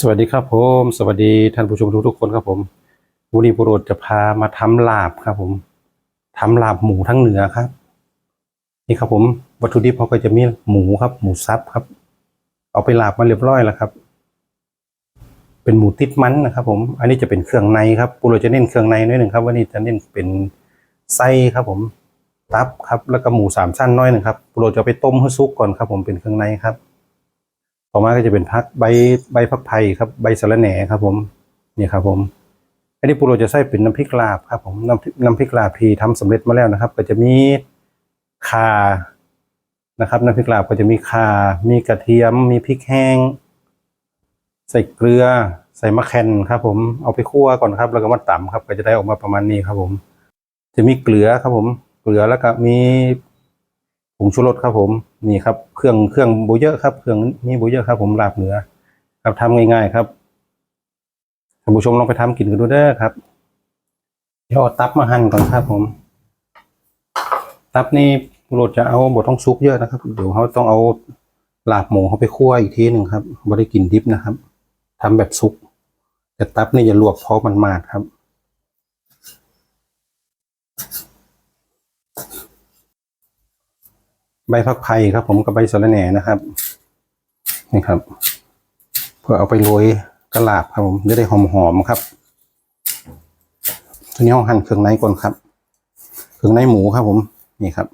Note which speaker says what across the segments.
Speaker 1: สวัสดีครับผม สวัสดีท่านผู้ชมทุกทุกคนครับผมวันนี้ปุโรษจะพามาทำลาบครับผมทำลาบหมูทั้งเหนือครับ นี่ครับผมวัตถุดิบเขาก็จะมีหมูครับ หมูสับครับ เอาไปลาบมาเรียบร้อยแล้วครับ เป็นหมูติดมันนะครับ ผม อันนี้จะเป็นเครื่องในครับปุโรษจะเน้นเครื่องในน้อยหนึ่งครับวันนี้จะเน้นเป็นไส้ครับ ผมตับครับ แล้วก็หมูสามชั้นน้อยหนึ่งครับปุโรษจะไปต้มให้สุกก่อนครับ ผมเป็นเครื่องในครับ ต่อมาก็จะเป็นพักใบใบพักไผ่ครับใบสะระแหน่ครับผมนี่ครับผม อันนี้ปูโรจะใส่เป็นน้ำพริกลาบครับผมน้ำน้ำพริกลาบที่ทำสำเร็จมาแล้วนะครับ ก็จะมีข่านะครับน้ำพริกลาบก็จะมีข่ามีกระเทียม มีพริกแห้ง ใส่เกลือ ใส่มะแคนครับผมเอาไปคั่วก่อนครับ แล้วก็มาตำครับ ก็จะได้ออกมาประมาณนี้ครับผม จะมีเกลือครับผม เกลือแล้วก็มีผงชูรสครับผม นี่ครับเครื่องเครื่องบุเยอะครับ เครื่องมีบุเยอะครับ ผมลาบเหนือครับทำง่าย ๆ ครับท่านผู้ชมลองไปทำกินกันดูเด้ครับเดี๋ยวเอาตับมาหั่นก่อนครับผม ตับนี่โรดจะเอาบดต้องซุปเยอะนะครับ เดี๋ยวเขาต้องเอาลาบหมูเขาไปคั่วอีกทีหนึ่งครับไม่ได้กินดิบนะครับทำแบบซุปแต่ตับนี่อย่าลวกเพราะมันมาดครับ ใบพักไผ่ครับ ผมกับใบสะระแหน่นะครับ นี่ครับ เพื่อเอาไปโรยกระลาบครับผมจะได้หอมๆครับทีนี้เราหั่นเครื่องในก่อนครับ เครื่องในหมูครับผมนี่ครับ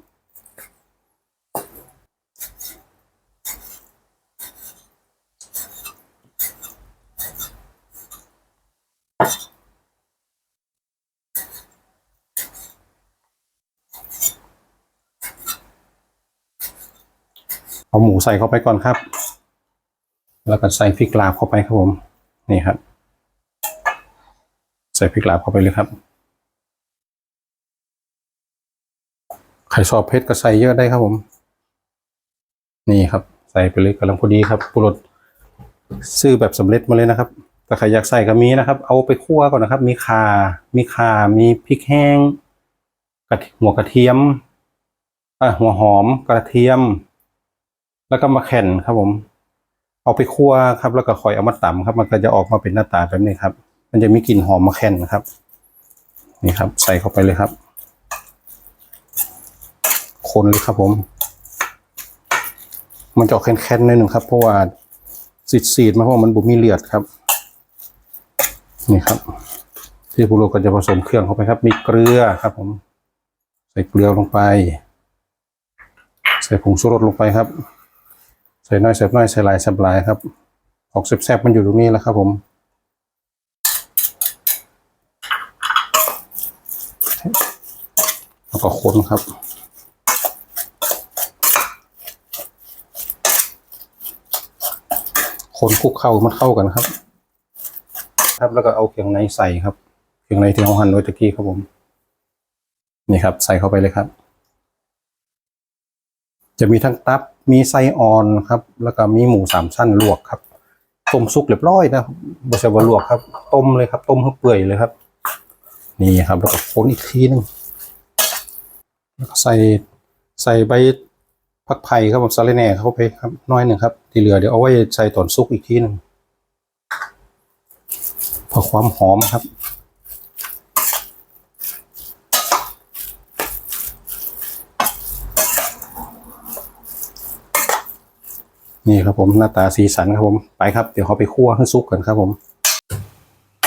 Speaker 1: เอาหมูใส่เข้าไปก่อนครับ แล้วก็ใส่พริกลาบเข้าไปครับผม นี่ครับ ใส่พริกลาบเข้าไปเลยครับใครชอบเผ็ดก็ใส่เยอะได้ครับผม นี่ครับ ใส่ไปเลยกำลังพอดีครับปุรสซื้อแบบสำเร็จมาเลยนะครับถ้าใครอยากใส่ก็มีนะครับ เอาไปคั่วก่อนนะครับ มีข่า มีข่า มีพริกแห้งกระหัวกระเทียมอะหัวหอมกระเทียม แล้วก็มาแข่นครับผม เอาไปคั่วครับ แล้วก็คอยเอามาตำครับ มันก็จะออกมาเป็นหน้าตาแบบนี้ครับ มันจะมีกลิ่นหอมมะแข่นนะครับ นี่ครับ ใส่เข้าไปเลยครับ คนเลยครับผม มันจะออกแข็งๆหนิดหนึ่งครับ เพราะว่าสีดๆมาเพราะมันบุมีเลือดครับ นี่ครับ ที่บุโรก็จะผสมเครื่องเข้าไปครับ มีเกลือครับ ผม ใส่เกลือลงไป ใส่ผงชูรสลงไปครับ ใส่น้อยใส่น้อยใส่หลายใส่หลายครับออกแซ่บๆมันอยู่ตรงนี้แล้วครับผมแล้วก็คนครับคนคลุกเข้ามันเข้ากันครับ ครับแล้วก็เอาเครื่องในใส่ครับเครื่องในที่เราหั่นไว้ตะกี้ครับผม นี่ครับ ใส่เข้าไปเลยครับ จะมีทั้งตับ มีไส้อ่อนครับ แล้วก็มีหมูสามชั้นลวกครับ ต้มซุกเรียบร้อยนะครับบใช่ว่าลวกครับ ต้มเลยครับ ต้มให้เปื่อยเลยครับ นี่ครับ แล้วก็คนอีกทีหนึงแล้วก็ใส่ใส่ใบผักไผ่ครับผมสาเลแหน่เข้าไปครับ น้อยหนึ่งครับ ที่เหลือเดี๋ยวเอาไว้ใส่ตอนซุกอีกทีหนึ่งเพื่อความหอมครับ นี่ครับผมหน้าตาสีสันครับผมไปครับ เดี๋ยวเขาไปคั่วให้ซุกกันครับผม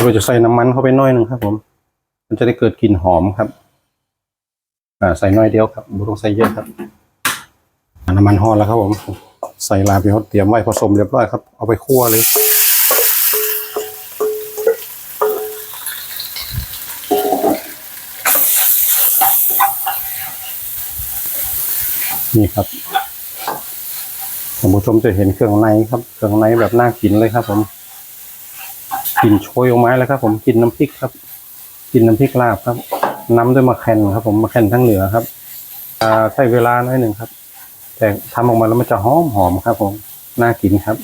Speaker 1: เราจะใส่น้ำมันเข้าไปน้อยหนึ่งครับผม มันจะได้เกิดกลิ่นหอมครับ อ่าใส่น้อยเดียวครับไม่ต้องใส่เยอะครับน้ำมันหอดแล้วครับผม ใส่ลาบที่เขาเตรียมไว้ผสมเรียบร้อยครับ เอาไปคั่วเลยนี่ครับ ท่านผู้ชมจะเห็นเครื่องในครับ เครื่องในแบบน่ากินเลยครับ ผมกลิ่นโชยออกมาแล้วครับ ผมกินน้ำพริกครับ กินน้ำพริกลาบครับ น้ำด้วยมะแคนครับ ผมมะแคนทั้งเหนือครับอ่าใช้เวลาหน่อยหนึ่งครับ แต่ทำออกมาแล้วมันจะหอมหอมครับ ผมน่ากินครับ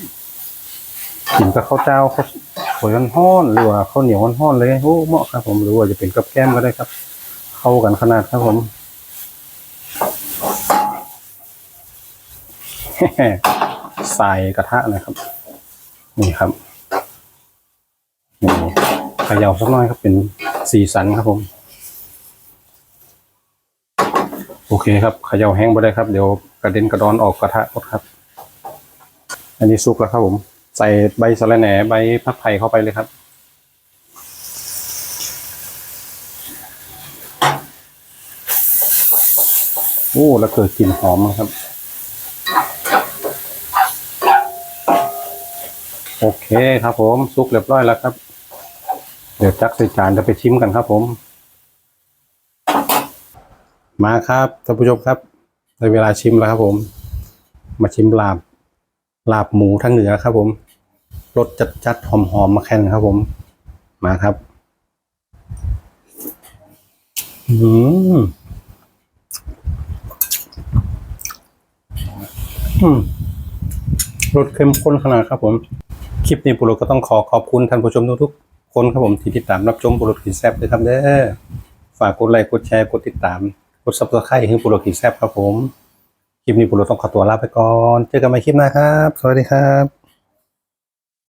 Speaker 1: กินกับข้าวเจ้าข้าวสวยห้อนหรือว่าข้าวเหนียวห้อนๆเลยโอ้เหมาะครับ ผมหรือว่าจะเป็นกับแก้มก็ได้ครับ เข้ากันขนาดครับผม ใส่กระทะนะครับ นี่ครับเขยาสักหน่อยครับเป็นสีสันครับผม โอเคครับขยาแห้งไปได้ครับ เดี๋ยวกระเด็นกระดอนออกกระทะหมดครับ อันนี้สุกแล้วครับผม ใส่ใบสะระแหน่ใบพักไผ่เข้าไปเลยครับโอ้แล้วเกิดกลิ่นหอมครับ โอเคครับผมซุกเรียบร้อยแล้วครับ เดี๋ยวจักใส่จานจะไปชิมกันครับผม มาครับท่านผู้ชมครับในเวลาชิมแล้วครับผม มาชิมลาบลาบหมูทางเหนือครับผมรสจัดจัดหอมหอมมาแค่นครับผม มาครับอืมอืมรสเข้มข้นขนาดครับผม คลิปนี้ปุโรก็ต้องขอขอบคุณท่านผู้ชมทุกๆคนครับผมที่ติดตามรับชมปุโรกินแซบด้วยครับเด้อฝากกดไลค์กดแชร์กดติดตามกดซับสไครต์ให้ปุโรกินแซบครับผมคลิปนี้ปุโรต้องขอตัวลาไปก่อน เจอกันใหม่คลิปหน้าครับ สวัสดีครับ